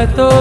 reto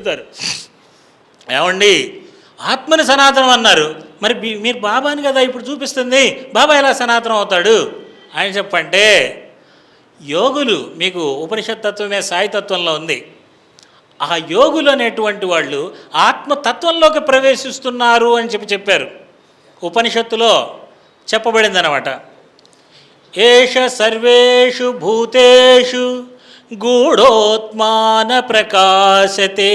అడుగుతారు. ఏమండి? ఆత్మని సనాతనం అన్నారు. మరి మీరు బాబాని కదా ఇప్పుడు చూపిస్తుంది. బాబా ఎలా సనాతనం అవుతాడు? ఆయన చెప్పంటే యోగులు మీకు ఉపనిషత్ తత్వమే సాయితత్వంలో ఉంది. ఆ యోగులు అనేటువంటి వాళ్ళు ఆత్మతత్వంలోకి ప్రవేశిస్తున్నారు అని చెప్పి చెప్పారు. ఉపనిషత్తులో చెప్పబడిందనమాట ఏష సర్వేషు భూతేషు గూఢోత్మాన ప్రకాశతే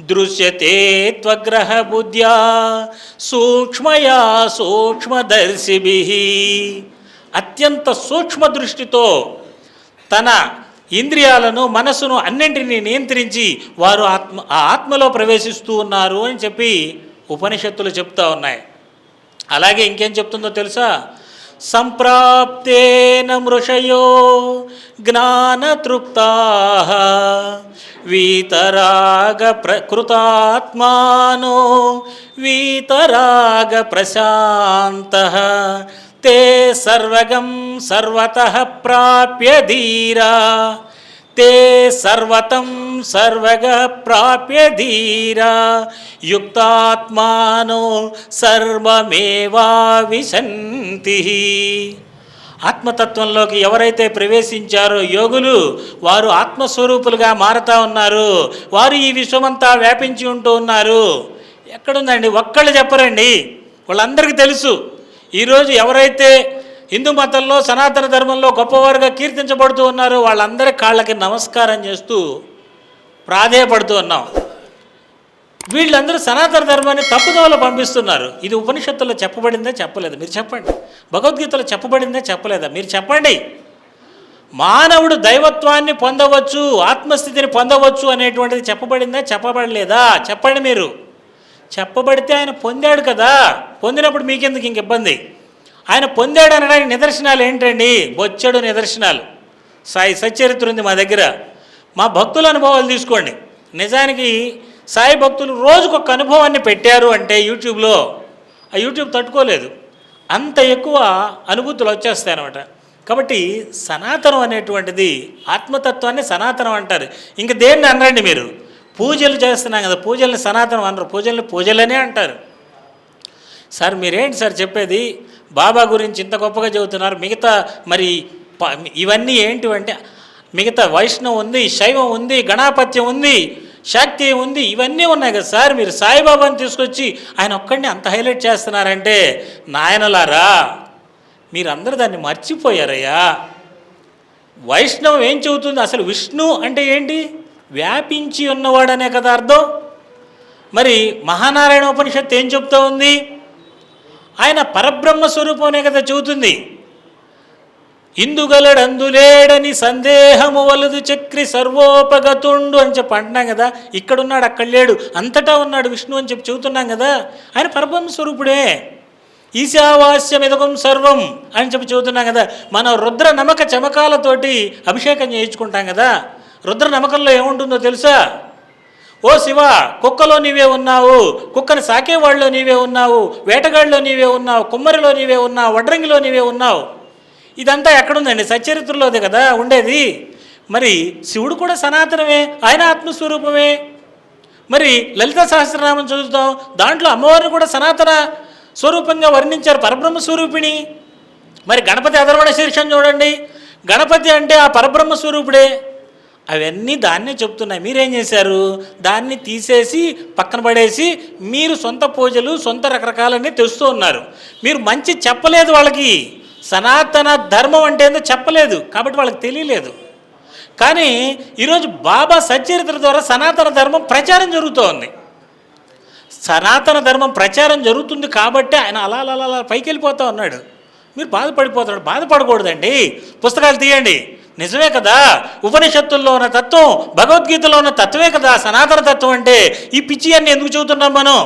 దృశ్యతే త్వగ్రహ సూక్ష్మయా సూక్ష్మదర్శిభి. అత్యంత సూక్ష్మ దృష్టితో తన ఇంద్రియాలను మనసును అన్నింటినీ నియంత్రించి వారు ఆత్మ ఆ ఆత్మలో ప్రవేశిస్తూ ఉన్నారు అని చెప్పి ఉపనిషత్తులు చెప్తా ఉన్నాయి. అలాగే ఇంకేం చెప్తుందో తెలుసా? సంప్రాప్తేన మృషయో జ్ఞానతృప్తా వీతరాగ ప్రకృతాత్మానో వీతరాగ ప్రశాంత తే సర్వగం సర్వత తే సర్వతం సర్వగ ప్రాప్య ధీరా యుక్తాత్మానో సర్వమేవా విశంతి ఆత్మతత్వంలోకి ఎవరైతే ప్రవేశించారో యోగులు వారు ఆత్మస్వరూపులుగా మారుతా ఉన్నారు. వారు ఈ విశ్వమంతా వ్యాపించి ఉంటూ ఉన్నారు. ఎక్కడుందండి? ఒక్కళ్ళు చెప్పరండి. వాళ్ళందరికీ తెలుసు. ఈరోజు ఎవరైతే హిందూ మతంలో సనాతన ధర్మంలో గొప్పవారుగా కీర్తించబడుతూ ఉన్నారు. వాళ్ళందరి కాళ్ళకి నమస్కారం చేస్తూ ప్రాధేయపడుతూ ఉన్నాం. వీళ్ళందరూ సనాతన ధర్మాన్ని తప్పుదోవలో పంపిస్తున్నారు. ఇది ఉపనిషత్తులో చెప్పబడిందే? చెప్పలేదు. మీరు చెప్పండి. భగవద్గీతలో చెప్పబడిందే? చెప్పలేదా? మీరు చెప్పండి. మానవుడు దైవత్వాన్ని పొందవచ్చు ఆత్మస్థితిని పొందవచ్చు అనేటువంటిది చెప్పబడిందా? చెప్పబడలేదా? చెప్పండి మీరు. చెప్పబడితే ఆయన పొందాడు కదా. పొందినప్పుడు మీకెందుకు ఇంక ఇబ్బంది? ఆయన పొందాడు అనడానికి నిదర్శనాలు ఏంటండి? బొచ్చడు నిదర్శనాలు. సాయి సచ్చరిత్ర ఉంది మా దగ్గర. మా భక్తుల అనుభవాలు తీసుకోండి. నిజానికి సాయి భక్తులు రోజుకొక అనుభవాన్ని పెట్టారు అంటే యూట్యూబ్లో. ఆ యూట్యూబ్ తట్టుకోలేదు. అంత ఎక్కువ అనుభూతులు వచ్చేస్తాయి అనమాట కాబట్టి సనాతనం అనేటువంటిది ఆత్మతత్వాన్ని సనాతనం అంటారు. ఇంక దేన్ని అనరండి మీరు? పూజలు చేస్తున్నాం కదా పూజల్ని సనాతనం అనరు. పూజల్ని పూజలనే అంటారు. సార్ మీరేంటి సార్ చెప్పేది? బాబా గురించి ఇంత గొప్పగా చెబుతున్నారు. మిగతా మరి ప- ఇవన్నీ ఏంటివంటే మిగతా వైష్ణవం ఉంది శైవం ఉంది గణాపత్యం ఉంది శక్తి ఉంది ఇవన్నీ ఉన్నాయి కదా సార్. మీరు సాయిబాబాని తీసుకొచ్చి ఆయన ఒక్కడిని అంత హైలైట్ చేస్తున్నారంటే నాయనలారా మీరందరూ దాన్ని మర్చిపోయారయ్యా. వైష్ణవం ఏం చెబుతుంది? అసలు విష్ణు అంటే ఏంటి? వ్యాపించి ఉన్నవాడనే కదా అర్థం. మరి మహానారాయణ ఉపనిషత్తు ఏం చెప్తా ఉంది? ఆయన పరబ్రహ్మ స్వరూపమనే కదా చెబుతుంది. ఇందుగలడందులేడని సందేహము వలదు చక్రి సర్వోపగతుండు అని చెప్పి అంటున్నాం కదా. ఇక్కడున్నాడు అక్కడ లేడు అంతటా ఉన్నాడు విష్ణు అని చెప్పి చెబుతున్నాం కదా. ఆయన పరబ్రహ్మ స్వరూపుడే. ఈశావాస్యమిదకం సర్వం అని చెప్పి చెబుతున్నాం కదా. మనం రుద్ర నమక చమకాలతోటి అభిషేకం చేయించుకుంటాం కదా. రుద్ర నమకంలో ఏముంటుందో తెలుసా? ఓ శివ కుక్కలో నీవే ఉన్నావు కుక్కని సాకేవాళ్ళలో నీవే ఉన్నావు వేటగాడిలో నీవే ఉన్నావు కుమ్మరిలో నీవే ఉన్నావు వడ్రంగిలో నీవే ఉన్నావు. ఇదంతా ఎక్కడుందండి? సచ్చరిత్రలోదే కదా ఉండేది. మరి శివుడు కూడా సనాతనమే ఆయన ఆత్మస్వరూపమే. మరి లలిత సహస్రనామం చదువుతాం దాంట్లో అమ్మవారిని కూడా సనాతన స్వరూపంగా వర్ణించారు పరబ్రహ్మ స్వరూపిణి. మరి గణపతి అధర్వణ శీర్షం చూడండి. గణపతి అంటే ఆ పరబ్రహ్మ స్వరూపుడే. అవన్నీ దాన్నే చెప్తున్నాయి. మీరేం చేశారు? దాన్ని తీసేసి పక్కన పడేసి మీరు సొంత పూజలు సొంత రకరకాలన్నీ తెస్తూ ఉన్నారు. మీరు మంచి చెప్పలేదు వాళ్ళకి. సనాతన ధర్మం అంటే ఏందో చెప్పలేదు. కాబట్టి వాళ్ళకి తెలియలేదు. కానీ ఈరోజు బాబా సచ్చరిత్ర ద్వారా సనాతన ధర్మం ప్రచారం జరుగుతోంది. సనాతన ధర్మం ప్రచారం జరుగుతుంది కాబట్టి ఆయన అలా అలా అలా పైకి వెళ్ళిపోతా ఉన్నాడు. మీరు బాధపడిపోతాడు బాధపడకూడదండి. పుస్తకాలు తీయండి. నిజమే కదా? ఉపనిషత్తుల్లో ఉన్న తత్వం భగవద్గీతలో ఉన్న తత్వమే కదా? సనాతన తత్వం అంటే ఈ పిచ్చి అన్ని ఎందుకు చెబుతున్నాం మనం?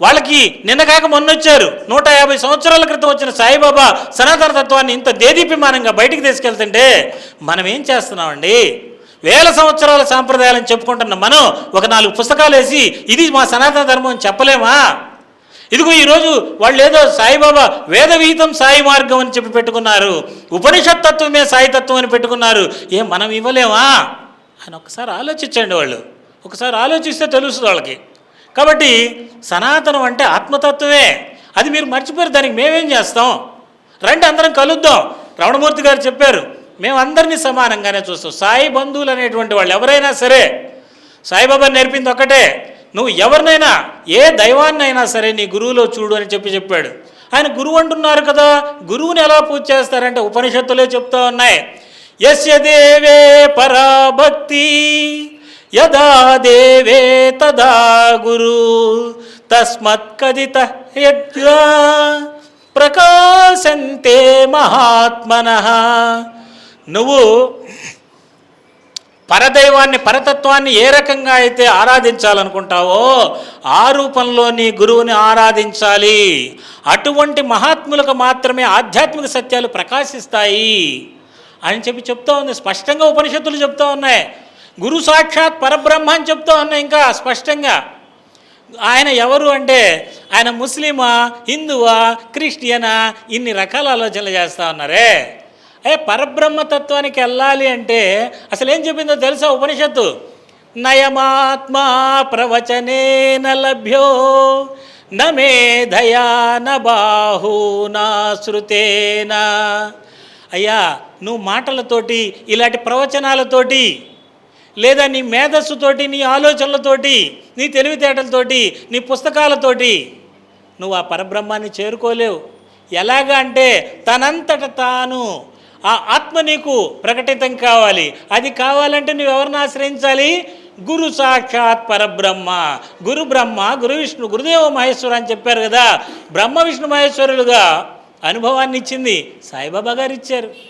వాళ్ళకి నిన్న కాక మొన్న వచ్చారు నూట యాభై సంవత్సరాల క్రితం వచ్చిన సాయిబాబా సనాతన తత్వాన్ని ఇంత దేదీప్యమానంగా బయటికి తీసుకెళ్తుంటే మనం ఏం చేస్తున్నామండి? వేల సంవత్సరాల సాంప్రదాయాలను చెప్పుకుంటున్న మనం ఒక నాలుగు పుస్తకాలు వేసి ఇది మా సనాతన ధర్మం అని చెప్పలేమా? ఇదిగో ఈరోజు వాళ్ళు ఏదో సాయిబాబా వేదవీతం సాయి మార్గం అని చెప్పి పెట్టుకున్నారు. ఉపనిషత్ తత్వమే సాయి తత్వం అని పెట్టుకున్నారు. ఏం మనం ఇవ్వలేమా? అని ఒకసారి ఆలోచించండి వాళ్ళు. ఒకసారి ఆలోచిస్తే తెలుస్తుంది వాళ్ళకి. కాబట్టి సనాతనం అంటే ఆత్మతత్వమే. అది మీరు మర్చిపోయారు దానికి మేమేం చేస్తాం? రండి అందరం కలుద్దాం. రమణమూర్తి గారు చెప్పారు మేమందరినీ సమానంగానే చూస్తాం. సాయి బంధువులు అనేటువంటి వాళ్ళు ఎవరైనా సరే సాయిబాబా నేర్పింది ఒక్కటే. నువ్వు ఎవరినైనా ఏ దైవాన్నైనా సరే నీ గురువులో చూడు అని చెప్పి చెప్పాడు. ఆయన గురువు అంటున్నారు కదా గురువుని ఎలా పూజ చేస్తారంటే ఉపనిషత్తులే చెప్తా ఉన్నాయి. యస్య దేవే పరాభక్తి యదా దేవే తదా గురు తస్మత్ కదిత ప్రకాశంతే మహాత్మన. నువ్వు పరదైవాన్ని పరతత్వాన్ని ఏ రకంగా అయితే ఆరాధించాలనుకుంటావో ఆ రూపంలో నీ గురువుని ఆరాధించాలి. అటువంటి మహాత్ములకు మాత్రమే ఆధ్యాత్మిక సత్యాలు ప్రకాశిస్తాయి అని చెప్పి చెప్తా ఉంది. స్పష్టంగా ఉపనిషత్తులు చెప్తా ఉన్నాయి. గురు సాక్షాత్ పరబ్రహ్మ అని చెప్తా ఉన్నాయి ఇంకా స్పష్టంగా. ఆయన ఎవరు అంటే ఆయన ముస్లిమా హిందువా క్రిస్టియనా ఇన్ని రకాల ఆలోచనలు చేస్తూ ఉన్నారే. ఏ పరబ్రహ్మతత్వానికి వెళ్ళాలి అంటే అసలు ఏం చెప్పిందో తెలుసా ఉపనిషత్తు? నయమాత్మా ప్రవచనే లభ్యో న మేధయా బాహూనా శృతేనా. అయ్యా నువ్వు మాటలతోటి ఇలాంటి ప్రవచనాలతోటి లేదా నీ మేధస్సుతోటి నీ ఆలోచనలతోటి నీ తెలివితేటలతోటి నీ పుస్తకాలతోటి నువ్వు ఆ పరబ్రహ్మాన్ని చేరుకోలేవు. ఎలాగా అంటే తనంతట తాను ఆ ఆత్మ నీకు ప్రకటితం కావాలి. అది కావాలంటే నువ్వు ఎవరిని ఆశ్రయించాలి? గురు సాక్షాత్ పరబ్రహ్మ. గురు బ్రహ్మ గురు విష్ణు గురుదేవ మహేశ్వరు అని చెప్పారు కదా. బ్రహ్మ విష్ణు మహేశ్వరులుగా అనుభవాన్ని ఇచ్చింది సాయిబాబా గారు ఇచ్చారు.